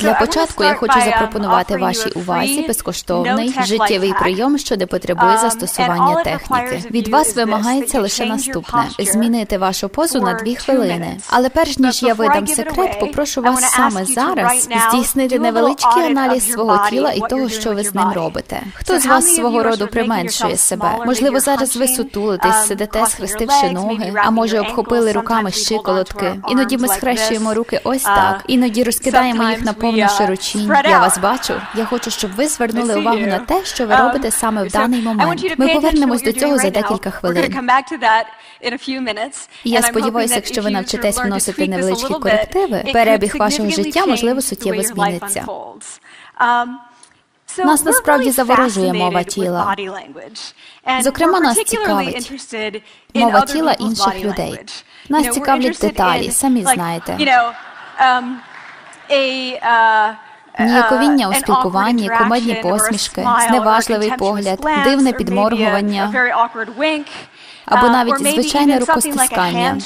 Для початку я хочу запропонувати вашій увазі безкоштовний життєвий прийом, що не потребує застосування техніки. Від вас вимагається лише наступне: змінити вашу позу на дві хвилини. Але перш ніж я видам секрет, попрошу вас саме зараз здійснити невеличкий аналіз свого тіла і того, що ви з ним робите. Хто з вас свого роду применшує себе? Можливо, зараз ви сутулитесь, сидите, схрестивши ноги, а може обхопили руками щиколотки. Іноді ми схрещуємо руки ось так, іноді розкидаємо їх на повну широчінь. Я вас бачу. Я хочу, щоб ви звернули увагу на те, що ви робите саме в даний момент. Ми повернемось до цього за декілька хвилин. Я сподіваюся, якщо ви навчитесь вносити невеличкі корективи, перебіг вашого життя можливо суттєво зміниться. Нас насправді заворожує мова тіла. Зокрема, нас цікавить мова тіла інших людей. Нас цікавлять деталі, самі знаєте. Ніяковіння у спілкуванні, кумедні посмішки, зневажливий погляд, дивне підморгування або навіть звичайне рукостискання.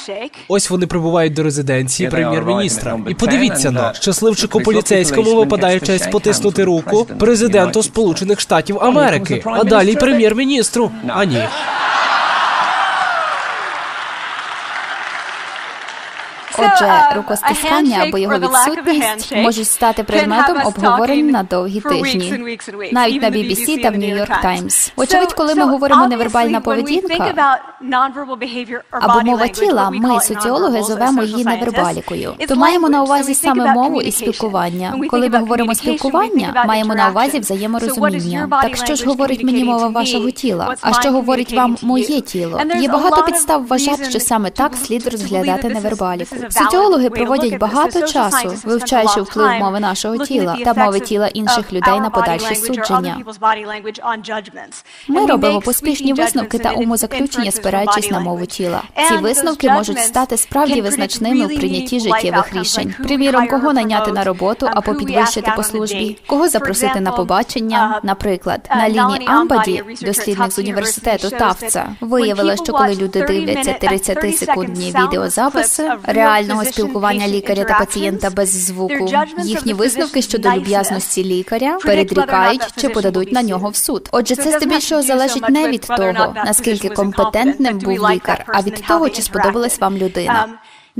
Ось вони прибувають до резиденції прем'єр-міністра. І подивіться на щасливчику поліцейському випадає честь потиснути руку президенту Сполучених Штатів Америки, а далі прем'єр-міністру. А ні. Отже, рукостискання або його відсутність можуть стати предметом обговорень на довгі тижні, навіть на BBC та в New York Times. Очевидь, коли ми говоримо невербальна поведінка або мова тіла, ми, соціологи, зовемо її невербалікою. То маємо на увазі саме мову і спілкування. Коли ми говоримо спілкування, маємо на увазі взаєморозуміння. Так що ж говорить мені мова вашого тіла? А що говорить вам моє тіло? Є багато підстав вважати, що саме так слід розглядати невербаліку. Соціологи проводять багато часу, вивчаючи вплив мови нашого тіла та мови тіла інших людей на подальші судження. Ми робимо поспішні висновки та умозаключення, спираючись на мову тіла. Ці висновки можуть стати справді визначними в прийнятті життєвих рішень. Приміром, кого найняти на роботу або підвищити по службі, кого запросити на побачення. Наприклад, на лінії Амбаді, дослідник з університету Тавца, виявила, що коли люди дивляться 30-секундні відеозаписи, реального спілкування лікаря та пацієнта без звуку. Їхні висновки щодо люб'язності лікаря передрікають чи подадуть на нього в суд. Отже, це здебільшого залежить не від того, наскільки компетентним був лікар, а від того, чи сподобалась вам людина.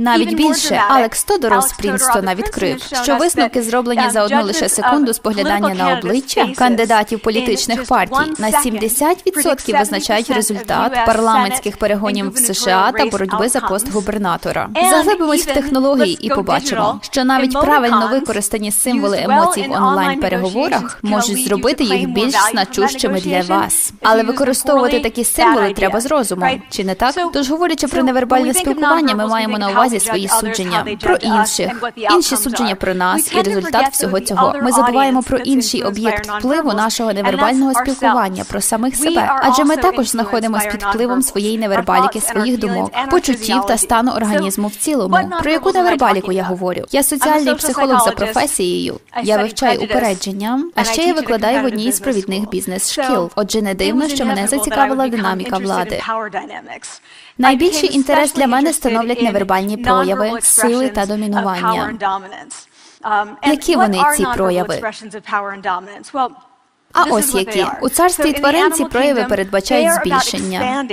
Навіть більше. Алекс Тодоров з Прінстона відкрив, що висновки зроблені за одну лише секунду споглядання на обличчя кандидатів політичних партій. На 70% визначають результат парламентських перегонів в США та боротьби за пост губернатора. Заглибимось в технології і побачимо, що навіть правильно використані символи емоцій в онлайн переговорах можуть зробити їх більш значущими для вас. Але використовувати такі символи треба з розумом, чи не так? Тож говорячи про невербальне спілкування, ми маємо на увазі свої судження про інших, інші судження про нас і результат всього цього. Ми забуваємо про інший об'єкт впливу нашого невербального спілкування, про самих себе. Адже ми також знаходимося під впливом своєї невербаліки, своїх думок, почуттів та стану організму в цілому. Про яку невербаліку я говорю? Я соціальний психолог за професією. Я вивчаю упередження, а ще я викладаю в одній з провідних бізнес-шкіл. Отже, не дивно, що мене зацікавила динаміка влади. Найбільший інтерес для мене становлять невербальні прояви, сили та домінування. Які вони ці прояви? А ось які у царстві тварин ці прояви передбачають збільшення.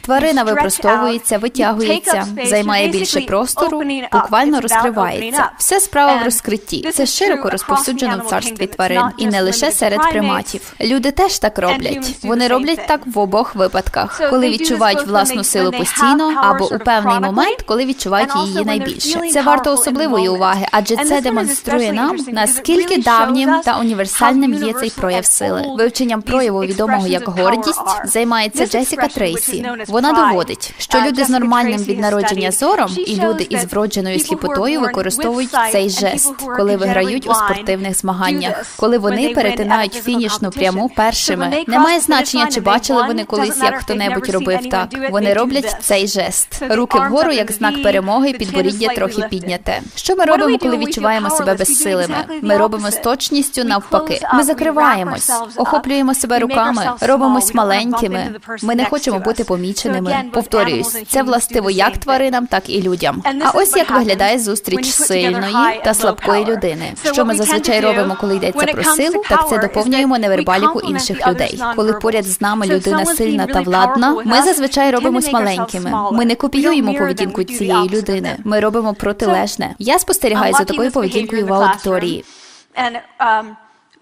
Тварина випростовується, витягується, займає більше простору, буквально розкривається. Вся справа в розкритті. Це широко розповсюджено в царстві тварин, і не лише серед приматів. Люди теж так роблять. Вони роблять так в обох випадках, коли відчувають власну силу постійно, або у певний момент, коли відчувають її найбільше. Це варто особливої уваги, адже це демонструє нам наскільки давнім та універсальним універсальним є цей прояв сили. Вивченням прояву відомого як гордість займається Джесіка Трейсі. Вона доводить, що люди з нормальним від народження зором і люди із вродженою сліпотою використовують цей жест, коли виграють у спортивних змаганнях, коли вони перетинають фінішну пряму першими. Немає значення, чи бачили вони колись, як хто-небудь робив так. Вони роблять цей жест. Руки вгору як знак перемоги, підборіддя трохи підняте. Що ми робимо, коли відчуваємо себе безсилими? Ми робимо з точністю навпаки навпаки. Ми закриваємось, охоплюємо себе руками, робимось маленькими. Ми не хочемо бути поміченими. Повторююсь, це властиво як тваринам, так і людям. А ось як виглядає зустріч сильної та слабкої людини. Що ми зазвичай робимо, коли йдеться про силу, так це доповнюємо невербаліку інших людей. Коли поряд з нами людина сильна та владна, ми зазвичай робимось маленькими. Ми не копіюємо поведінку цієї людини. Ми робимо протилежне. Я спостерігаю за такою поведінкою в аудиторії.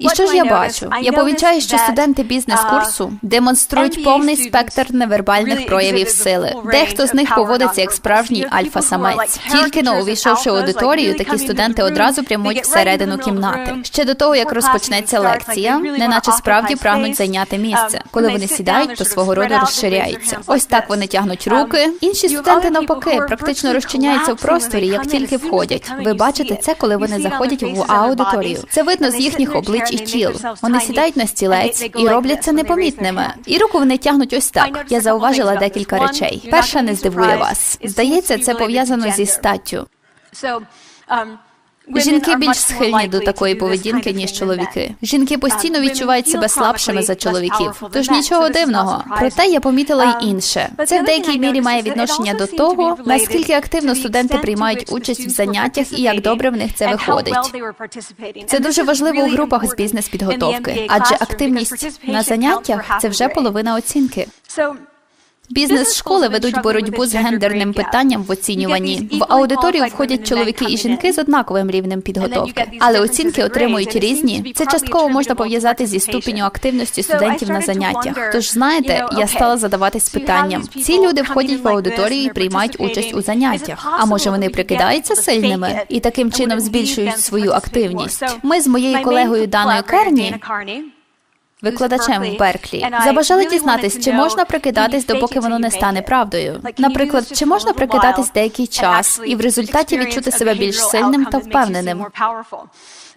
І що ж я бачу? Я помічаю, що студенти бізнес-курсу демонструють повний спектр невербальних проявів сили. Дехто з них поводиться як справжній альфа-самець. Тільки но увійшовши в аудиторію, такі студенти одразу прямують всередину кімнати. Ще до того, як розпочнеться лекція, неначе справді прагнуть зайняти місце. Коли вони сідають, то свого роду розширяються. Ось так вони тягнуть руки. Інші студенти навпаки практично розчиняються в просторі, як тільки входять. Ви бачите це, коли вони заходять в аудиторію. Це видно з їхніх облич і тіл. Вони сідають на стілець і роблять це непомітними. І руку вони тягнуть ось так. Я зауважила декілька речей. Перша не здивує вас. Здається, це пов'язано зі статтю. Жінки більш схильні до такої поведінки, ніж чоловіки. Жінки постійно відчувають себе слабшими за чоловіків. Тож нічого дивного. Проте я помітила й інше. Це в деякій мірі має відношення до того, наскільки активно студенти приймають участь в заняттях і як добре в них це виходить. Це дуже важливо у групах з бізнес-підготовки, адже активність на заняттях це вже половина оцінки. Бізнес-школи ведуть боротьбу з гендерним питанням в оцінюванні. В аудиторію входять чоловіки і жінки з однаковим рівнем підготовки, але оцінки отримують різні. Це частково можна пов'язати зі ступеню активності студентів на заняттях. Тож знаєте, я стала задаватись питанням: ці люди входять в аудиторію і приймають участь у заняттях. А може вони прикидаються сильними і таким чином збільшують свою активність? Ми з моєю колегою Даною Керні викладачем в Берклі, забажали дізнатись, чи можна прикидатись, допоки воно не стане правдою. Наприклад, чи можна прикидатись деякий час і в результаті відчути себе більш сильним та впевненим.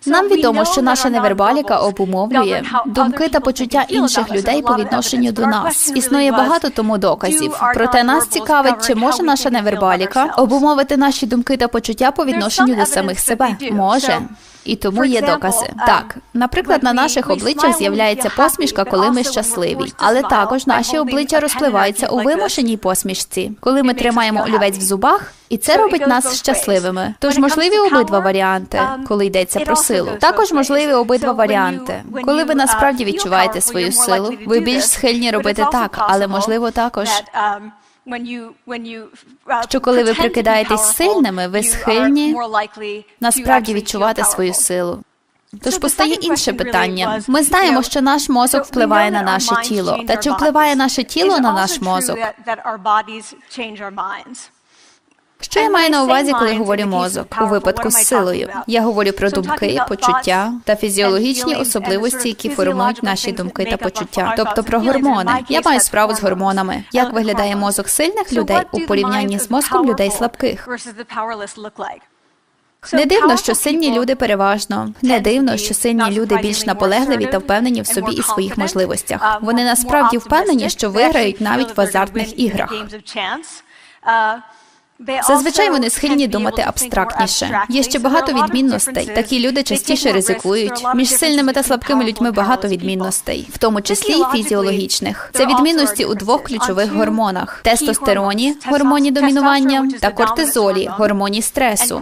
Нам відомо, що наша невербаліка обумовлює думки та почуття інших людей по відношенню до нас. Існує багато тому доказів. Проте нас цікавить, чи може наша невербаліка обумовити наші думки та почуття по відношенню до самих себе. Може. І тому є докази. Так, наприклад, на наших обличчях з'являється посмішка, коли ми щасливі, але також наші обличчя розпливаються у вимушеній посмішці, коли ми тримаємо олівець в зубах. І це робить нас щасливими. Тож можливі обидва варіанти, коли йдеться про силу. Також можливі обидва варіанти. Коли ви насправді відчуваєте свою силу, ви більш схильні робити так, але можливо також. Що коли ви прикидаєтесь сильними, ви схильні насправді відчувати свою силу. Тож постає інше питання. Ми знаємо, що наш мозок впливає на наше тіло. Та чи впливає наше тіло на наш мозок? Що я маю на увазі, коли говорю мозок у випадку з силою? Я говорю про думки, почуття та фізіологічні особливості, які формують наші думки та почуття, тобто про гормони. Я маю справу з гормонами. Як виглядає мозок сильних людей у порівнянні з мозком людей слабких? Не дивно, що сильні люди переважно не дивно, що сильні люди більш наполегливі та впевнені в собі і своїх можливостях. Вони насправді впевнені, що виграють навіть в азартних іграх. Зазвичай вони схильні думати абстрактніше. Є ще багато відмінностей. Такі люди частіше ризикують. Між сильними та слабкими людьми багато відмінностей, в тому числі й фізіологічних. Це відмінності у двох ключових гормонах: тестостероні, гормоні домінування, та кортизолі, гормоні стресу.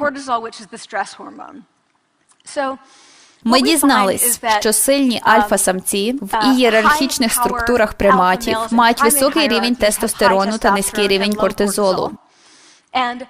Ми дізнались, що сильні альфа-самці в ієрархічних структурах приматів мають високий рівень тестостерону та низький рівень кортизолу. And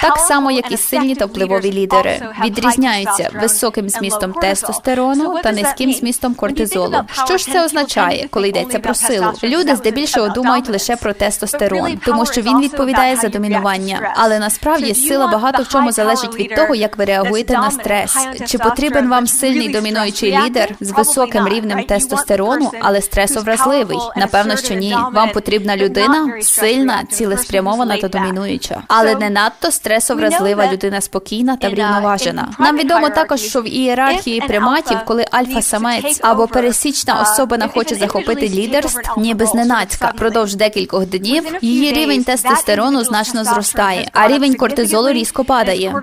Так само, як і сильні та впливові лідери, відрізняються високим змістом тестостерону та низьким змістом кортизолу. Що ж це означає, коли йдеться про силу? Люди здебільшого думають лише про тестостерон, тому що він відповідає за домінування. Але насправді сила багато в чому залежить від того, як ви реагуєте на стрес. Чи потрібен вам сильний домінуючий лідер з високим рівнем тестостерону, але стресовразливий? Напевно, що ні. Вам потрібна людина сильна, цілеспрямована та домінуюча, але не надто стресова стресовразлива людина спокійна та врівноважена. Нам відомо також, що в ієрархії приматів, коли альфа-самець або пересічна особина хоче захопити лідерство, ніби зненацька, впродовж декількох днів її рівень тестостерону значно зростає, а рівень кортизолу різко падає.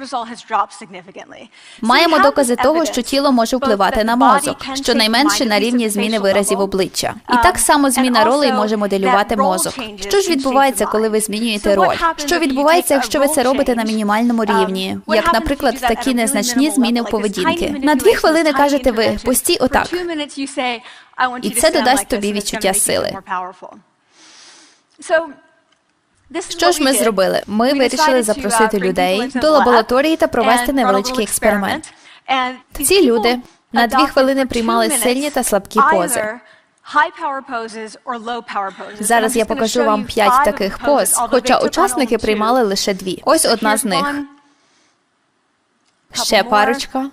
Маємо докази того, що тіло може впливати на мозок, щонайменше на рівні зміни виразів обличчя. І так само зміна ролей може моделювати мозок. Що ж відбувається, коли ви змінюєте роль? Що відбувається, якщо ви це робите на мінімальному рівні, як, наприклад, такі незначні зміни в поведінки? На дві хвилини кажете ви постій отак. І це додасть тобі відчуття сили. Що ж ми зробили? Ми вирішили запросити людей до лабораторії та провести невеличкий експеримент. Ці люди на дві хвилини приймали сильні та слабкі пози. Зараз я покажу вам п'ять таких поз, хоча учасники приймали лише дві. Ось одна з них. Ще парочка.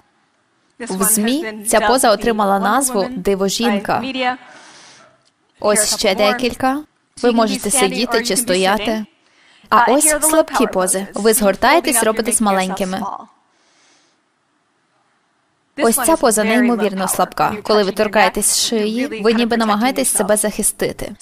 В ЗМІ ця поза отримала назву Дивожінка. Ось ще декілька. Ви можете сидіти чи стояти. А ось слабкі пози. Ви згортаєтесь, робитесь маленькими. Ось ця поза неймовірно слабка. Коли ви торкаєтесь шиї, ви ніби намагаєтесь себе захистити.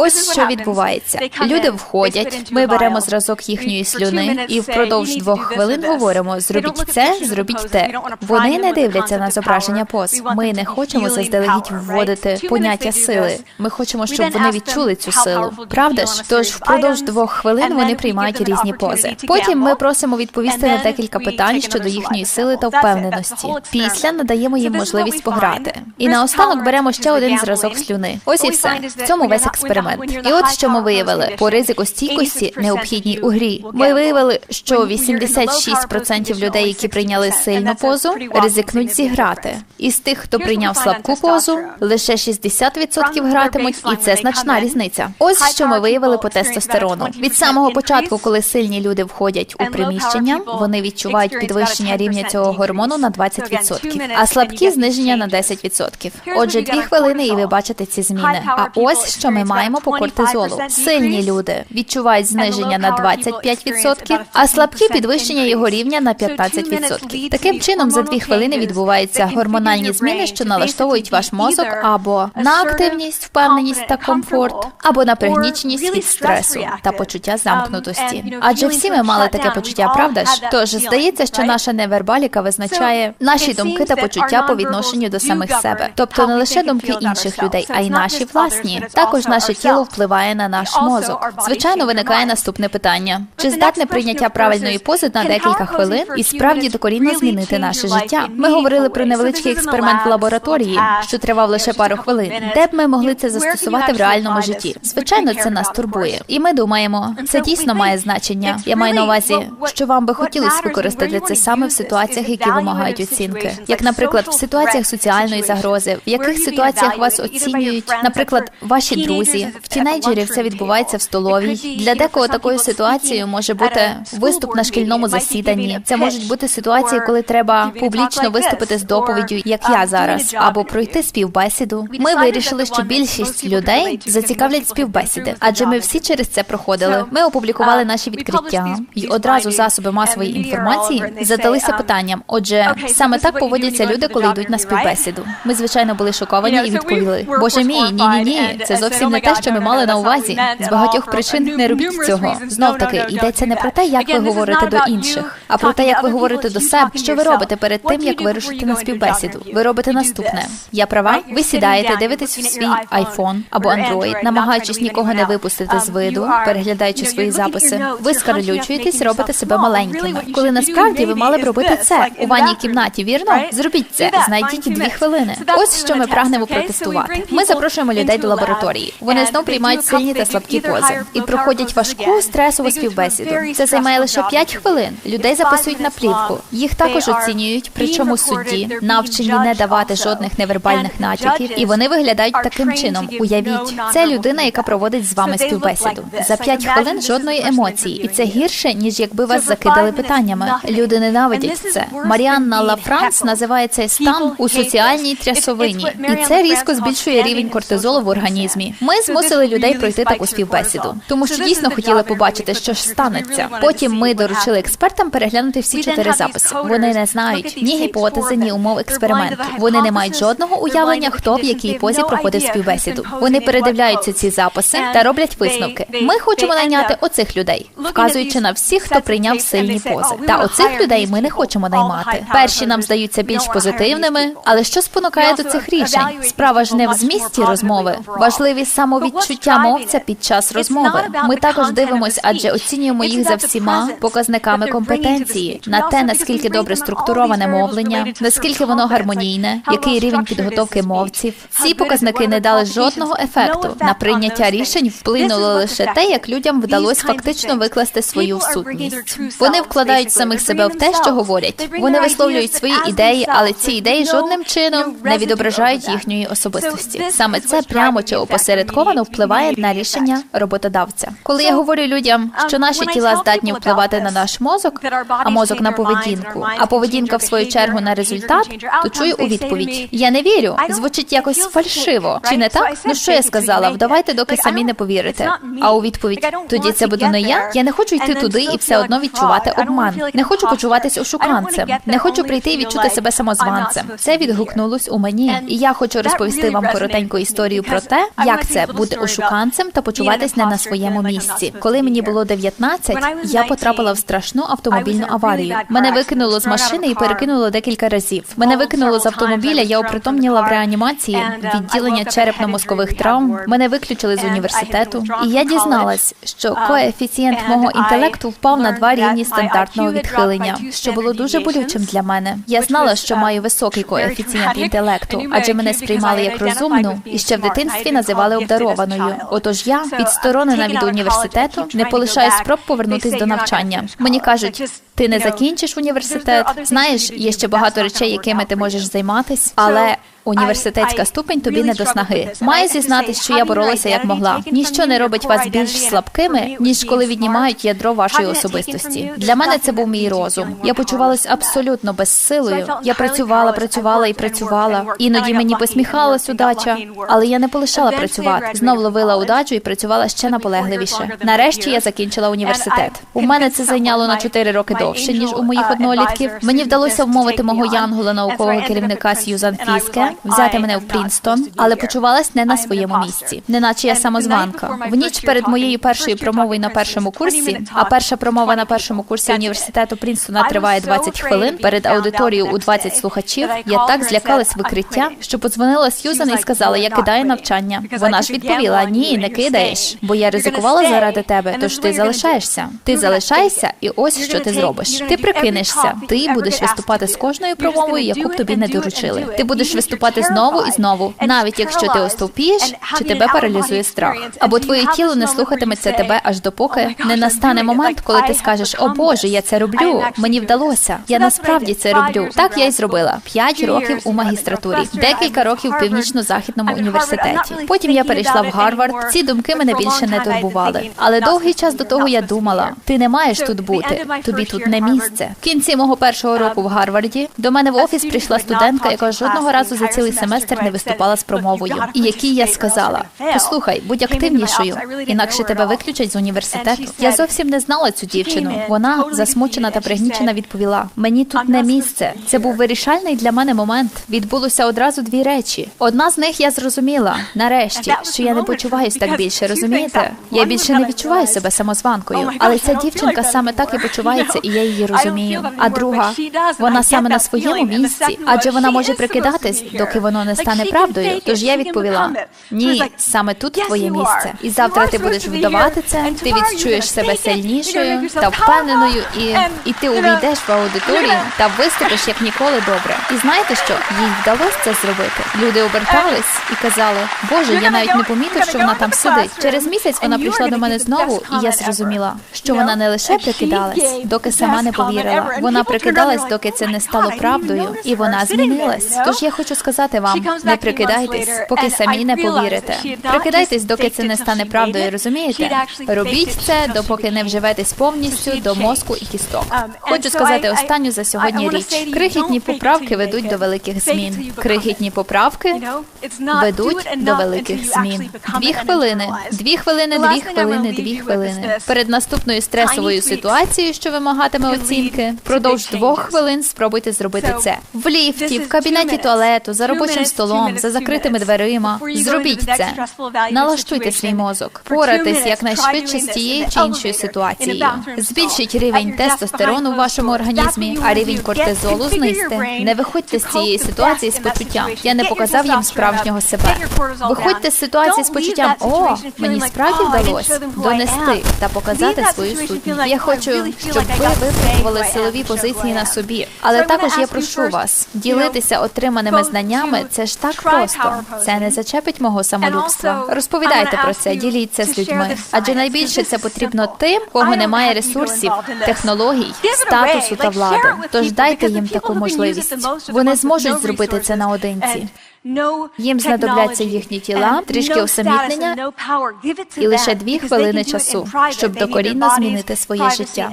Ось що відбувається. Люди входять, ми беремо зразок їхньої слюни і впродовж двох хвилин говоримо: зробіть це, зробіть те. Вони не дивляться на зображення поз. Ми не хочемо заздалегідь вводити поняття сили. Ми хочемо, щоб вони відчули цю силу. Правда ж? Тож впродовж двох хвилин вони приймають різні пози. Потім ми просимо відповісти на декілька питань щодо їхньої сили та впевненості. Після надаємо їм можливість пограти. І наостанок беремо ще один зразок слюни. Ось і все. В цьому весь експеримент. І от що ми виявили по ризику стійкості, необхідній у грі. Ми виявили, що 86% людей, які прийняли сильну позу, ризикнуть зіграти. Із тих, хто прийняв слабку позу, лише 60% гратимуть, і це значна різниця. Ось що ми виявили по тестостерону. Від самого початку, коли сильні люди входять у приміщення, вони відчувають підвищення рівня цього гормону на 20%, а слабкі зниження на 10%. Отже, дві хвилини, і ви бачите ці зміни. А ось що ми маємо по кортизолу. Сильні люди відчувають зниження на 25%, а слабкі підвищення його рівня на 15%. Таким чином, за дві хвилини відбуваються гормональні зміни, що налаштовують ваш мозок або на активність, впевненість та комфорт, або на пригніченість від стресу та почуття замкнутості. Адже всі ми мали таке почуття, правда ж? Тож здається, що наша невербаліка визначає наші думки та почуття по відношенню до самих себе, тобто не лише думки інших людей, а й наші власні. Також наше тіло впливає на наш мозок. Звичайно, виникає наступне питання: чи здатне прийняття правильної пози на декілька хвилин і справді докорінно змінити наше життя? Ми говорили про невеличкий експеримент в лабораторії, що тривав лише пару хвилин, де б ми могли це застосувати в реальному житті. Звичайно, це нас турбує, і ми думаємо, це дійсно має значення. Я маю на увазі, що вам би хотілося використати це саме в ситуаціях, які вимагають оцінки, як, наприклад, в ситуаціях соціальної загрози, в яких ситуаціях вас оцінюють, наприклад, ваші друзі. В тінейджерів це відбувається в столовій. Для декого такою ситуацією може бути виступ на шкільному засіданні. Це можуть бути ситуації, коли треба публічно виступити з доповіддю, як я зараз, або пройти співбесіду. Ми вирішили, що більшість людей зацікавлять співбесіди, адже ми всі через це проходили. Ми опублікували наші відкриття, і одразу засоби масової інформації задалися питанням. Отже, саме так поводяться люди, коли йдуть на співбесіду. Ми звичайно були шоковані і відповіли: Боже мій, ні, ні, ні, це зовсім не те, що ми мали на увазі. З багатьох причин не робіть цього. Знов таки йдеться не про те, як ви говорите до інших, а про те, як ви говорите до себе, що ви робите перед тим, як вирушити на співбесіду. Ви робите наступне. Я права? Ви сідаєте, дивитесь в свій iPhone або Android, намагаючись нікого не випустити з виду, переглядаючи свої записи. Ви скарлючуєтесь, робите себе маленькими. Коли насправді ви мали б робити це у ванній кімнаті, вірно? Зробіть це, знайдіть дві хвилини. Ось що ми прагнемо протестувати. Ми запрошуємо людей до лабораторії. Вони знов приймають сильні та слабкі пози і проходять важку стресову співбесіду. Це займає лише 5 хвилин. Людей записують на плівку. Їх також оцінюють, причому судді навчені не давати жодних невербальних натяків, і вони виглядають таким чином. Уявіть, це людина, яка проводить з вами співбесіду. За 5 хвилин жодної емоції, і це гірше ніж якби вас закидали питаннями. Люди ненавидять це. Маріанна Лафранц називає цей стан у соціальній трясовині, і це різко збільшує рівень кортизолу в організмі. Ми зможемо змусили людей пройти таку співбесіду, тому що дійсно хотіли побачити, що ж станеться. Потім ми доручили експертам переглянути всі чотири записи. Вони не знають ні гіпотези, ні умов експерименту. Вони не мають жодного уявлення, хто в якій позі проходив співбесіду. Вони передивляються ці записи та роблять висновки. Ми хочемо найняти оцих людей, вказуючи на всіх, хто прийняв сильні пози. Та оцих людей ми не хочемо наймати. Перші нам здаються більш позитивними, але що спонукає до цих рішень? Справа ж не в змісті розмови. Важливі самовідчуття мовця під час розмови. Ми також дивимося, адже оцінюємо їх за всіма показниками компетенції на те, наскільки добре структуроване мовлення, наскільки воно гармонійне, який рівень підготовки мовців. Ці показники не дали жодного ефекту. На прийняття рішень вплинуло лише те, як людям вдалося фактично викласти свою сутність. Вони вкладають самих себе в те, що говорять. Вони висловлюють свої ідеї, але ці ідеї жодним чином не відображають їхньої особистості. Саме це прямо чи опосередковано впливає на рішення роботодавця. Коли я говорю людям, що наші тіла здатні впливати на наш мозок, а мозок на поведінку, а поведінка в свою чергу на результат, то чую у відповідь: я не вірю. Звучить якось фальшиво. Чи не так? Ну що я сказала? Вдавайте, доки самі не повірите. А у відповідь тоді це буду не я. Я не хочу йти туди і все одно відчувати обман. Не хочу почуватись ошуканцем. Не хочу прийти і відчути себе самозванцем. Це відгукнулось у мені, і я хочу розповісти вам коротеньку історію про те, як це бути ошуканцем та почуватись не на своєму місці. Коли мені було 19, я потрапила в страшну автомобільну аварію. Мене викинуло з машини і перекинуло декілька разів. Мене викинуло з автомобіля. Я опритомніла в реанімації відділення черепно-мозкових травм. Мене виключили з університету, і я дізналась, що коефіцієнт мого інтелекту впав на два рівні стандартного відхилення, що було дуже болючим для мене. Я знала, що маю високий коефіцієнт інтелекту, адже мене сприймали як розумну і ще в дитинстві називали обдарованою. Отож, я відсторонена від університету, не полишаю спроб повернутись до навчання. Мені кажуть. Ти не закінчиш університет. Знаєш, є ще багато речей, якими ти можеш займатись, але університетська ступень тобі не до снаги. Маю зізнатись, що я боролася як могла. Ніщо не робить вас більш слабкими, ніж коли віднімають ядро вашої особистості. Для мене це був мій розум. Я почувалась абсолютно безсилою. Я працювала, працювала і працювала. Іноді мені посміхалась удача, але я не полишала працювати. Знов ловила удачу і працювала ще наполегливіше. Нарешті я закінчила університет. У мене це зайняло на 4 роки довше ніж у моїх однолітків. Мені вдалося вмовити мого янгола наукового керівника Сьюзан Фіске взяти мене в Прінстон, але почувалась не на своєму місці, неначе я самозванка. В ніч перед моєю першою промовою на першому курсі, а перша промова на першому курсі університету Прінстона триває 20 хвилин перед аудиторією у 20 слухачів. Я так злякалась викриття, що подзвонила Сьюзан і сказала, я кидаю навчання. Вона ж відповіла: ні, не кидаєш, бо я ризикувала заради тебе. Тож ти залишаєшся. Ти залишаєшся, і ось що ти зробиш. Ти прикинешся. Ти будеш виступати з кожною промовою, яку б тобі не доручили. Ти будеш виступати знову і знову, навіть якщо ти остовпієш, чи тебе паралізує страх, або твоє тіло не слухатиметься тебе аж допоки не настане момент, коли ти скажеш: О Боже, я це роблю. Мені вдалося. Я насправді це роблю. Так я й зробила п'ять років у магістратурі, декілька років в північно-західному університеті. Потім я перейшла в Гарвард. Ці думки мене більше не турбували. Але довгий час до того я думала: ти не маєш тут бути. Тобі тут не місце. В кінці мого першого року в Гарварді до мене в офіс прийшла студентка, яка жодного разу за цілий семестр не виступала з промовою. І якій я сказала: послухай, будь активнішою, інакше тебе виключать з університету. Я зовсім не знала цю дівчину. Вона засмучена та пригнічена відповіла: мені тут не місце. Це був вирішальний для мене момент. Відбулося одразу дві речі. Одна з них я зрозуміла нарешті, що я не почуваюсь так більше. Розумієте? Я більше не відчуваю себе самозванкою, але ця дівчинка саме так і почувається, і я її розумію. А друга вона саме на своєму місці, адже вона може прикидатись, доки воно не стане правдою. Тож я відповіла: ні, саме тут твоє місце. І завтра ти будеш вдавати це. Ти відчуєш себе сильнішою та впевненою, і, і ти увійдеш в аудиторію та виступиш як ніколи добре. І знаєте що? Їй вдалося це зробити. Люди обертались і казали: Боже, я навіть не помітив, що вона там сидить. Через місяць вона прийшла до мене знову, і я зрозуміла, що вона не лише прикидалась, доки сама не повірила. Вона прикидалась, доки це не стало правдою, і вона змінилась. Тож я хочу сказати вам: не прикидайтесь, поки самі не повірите. Прикидайтесь, доки це не стане правдою. Розумієте? Робіть це, допоки не вживетесь повністю до мозку і кісток. Хочу сказати останню за сьогодні річ. Крихітні поправки ведуть до великих змін. Крихітні поправки ведуть до великих змін. Дві хвилини, дві хвилини, дві хвилини, дві хвилини. Перед наступною стресовою ситуацією, що вимагатиме оцінки, впродовж двох хвилин спробуйте зробити це. В ліфті, в кабінеті туалету, за робочим столом, за закритими дверима. Зробіть це. Налаштуйте свій мозок. Порайтесь якнайшвидше з тією чи іншою ситуацією. Збільшіть рівень тестостерону в вашому організмі, а рівень кортизолу знизьте. Не виходьте з цієї ситуації з почуттям. Я не показав їм справжнього себе. Виходьте з ситуації з почуттям, о, мені справді вдалося донести та показати свою сутність. Я хочу, щоб ви випробували силові позиції на собі. Але також я прошу вас ділитися отриманими знаннями. Це ж так просто. Це не зачепить мого самолюбства. Розповідайте про це, діліться з людьми. Адже найбільше це потрібно тим, кого немає ресурсів, технологій, статусу та влади. Тож дайте їм таку можливість. Вони зможуть зробити це наодинці. Їм знадобляться їхні тіла, трішки усамітнення і лише дві хвилини часу, щоб докорінно змінити своє життя.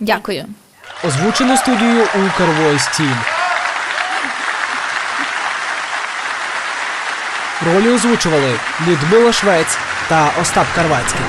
Дякую. Озвучено студією Укрвойс Тім. Ролі озвучували Людмила Швець та Остап Карвацький.